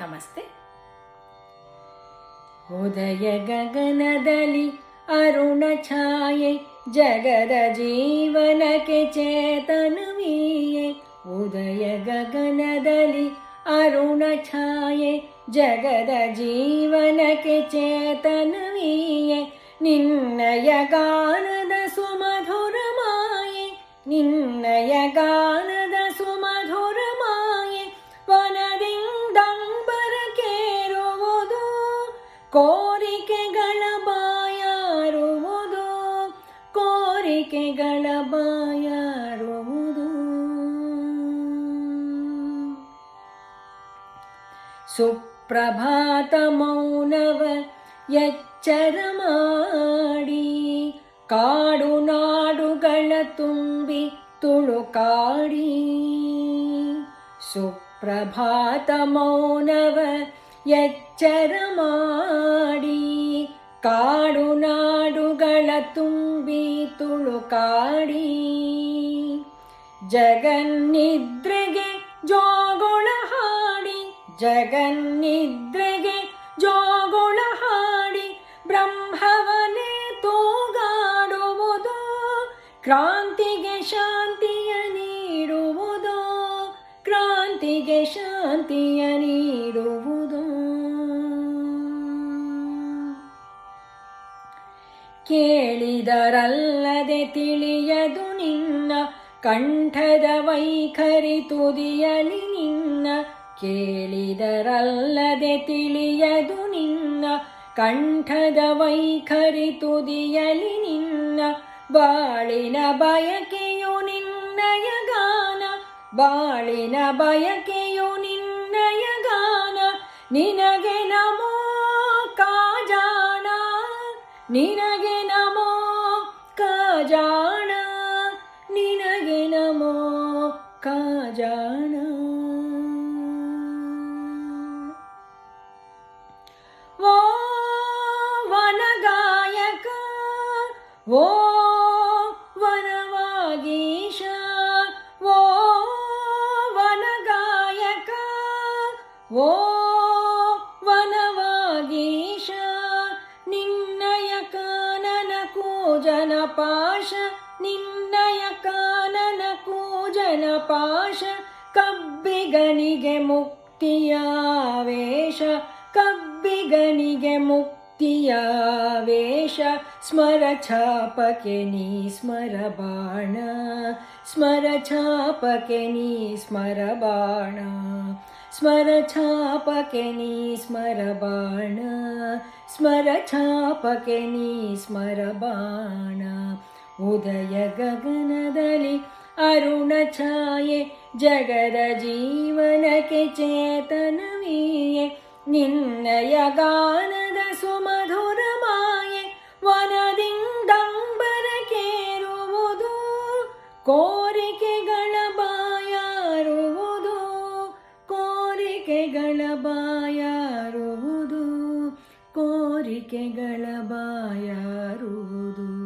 ನಮಸ್ತೆ. ಉದಯ ಗಗನದಲ್ಲಿ ಅರುಣ ಛಾಯೆ, ಜಗದ ಜೀವನಕ್ಕೆ ಚೇತನವೀಯೆ. ಉದಯ ಗಗನದಲ್ಲಿ ಅರುಣ ಛಾಯೆ, ಜಗದ ಜೀವನಕ್ಕೆ ಚೇತನವೀಯೆ. ನಿನ್ನಯ ಗಾನದ ಸುಮಧುರ ಮಾಯೆ, ನಿನ್ನಯ ಗಾನದ ಕೋರಿಕೆಗಳ ಬಾಯಾರುವುದು ಸುಪ್ರಭಾತ ಮೌನವ ಎಚ್ಚರ ಮಾಡಿ ಕಾಡು ನಾಡುಗಳ ತುಂಬಿ ತುಳುಕಾಡಿ ಸುಪ್ರಭಾತ ಮೌನವ ಎಚ್ಚರ ಮಾಡಿ ಕಾಡು ನಾಡುಗಳ ತುಂಬಿ ತುಳುಕಾಡಿ ಜಗನ್ನಿದ್ರೆಗೆ ಜೋಗೊಳ ಹಾಡಿ, ಜಗನ್ನಿದ್ರೆಗೆ ಜೋಗೊಳ ಹಾಡಿ. ಬ್ರಹ್ಮವನೇ ತೂಗಾಡುವುದು, ಕ್ರಾಂತಿಗೆ ಶಾಂತಿಯ ನೀಡುವುದು, ಕ್ರಾಂತಿಗೆ ಶಾಂತಿಯ ನೀಡುವುದು ಕೇಳಿದರಲ್ಲದೆ ತಿಳಿಯದು ನಿನ್ನ, ಕಂಠದ ವೈಖರಿ ತುದಿಯಲಿ ನಿನ್ನ. ಕೇಳಿದರಲ್ಲದೆ ತಿಳಿಯದು ನಿನ್ನ, ಕಂಠದ ವೈಖರಿ ತುದಿಯಲಿ ನಿನ್ನ. ಬಾಳಿನ ಬಯಕೆಯು ನಿನ್ನಯ ಗಾನ, ಬಾಳಿನ ಬಯಕೆಯು ನಿನ್ನಯ ಗಾನ. ನಿನಗೆ ನಮೋ ಕಾಜಾನ, ನಿನಗೆ जना? वो वनगायक वो ಕೂಜನ ಪಾಶ, ಕಬ್ಬಿಗನಿಗೆ ಮುಕ್ತಿಯಾವೇಶ ಕಬ್ಬಿಗನಿಗೆ ಮುಕ್ತಿಯಾವೇಶ ಸ್ಮರ ಛಾಪಕೆ ನೀ ಸ್ಮರ ಬಾಣ, ಸ್ಮರ ಛಾಪಕೆ ನೀ ಸ್ಮರ ಬಾಣ, ಸ್ಮರ ಛಾಪಕೆ ನೀ ಸ್ಮರ ಬಾಣ, ಸ್ಮರ ಛಾಪಕೆ ನೀ ಸ್ಮರ ಬಾಣ, ಉದಯ ಗಗನದಲ್ಲಿ ಅರುಣ ಛಾಯೆ ಜಗದ ಜೀವನಕ್ಕೆ ಚೇತನವೀಯೆ. ನಿನ್ನಯ ಗಾನದ ಸುಮಧುರ ಮಾಯೆ ವನದಿಂದಂಬರಕೇರುವುದು ಕೋರಿಕೆಗಳ ಬಾಯಾರುವುದು. ಕೋರಿಕೆಗಳ ಬಾಯಾರುವುದು. ಕೋರಿಕೆಗಳ ಬಾಯಾರುವುದು.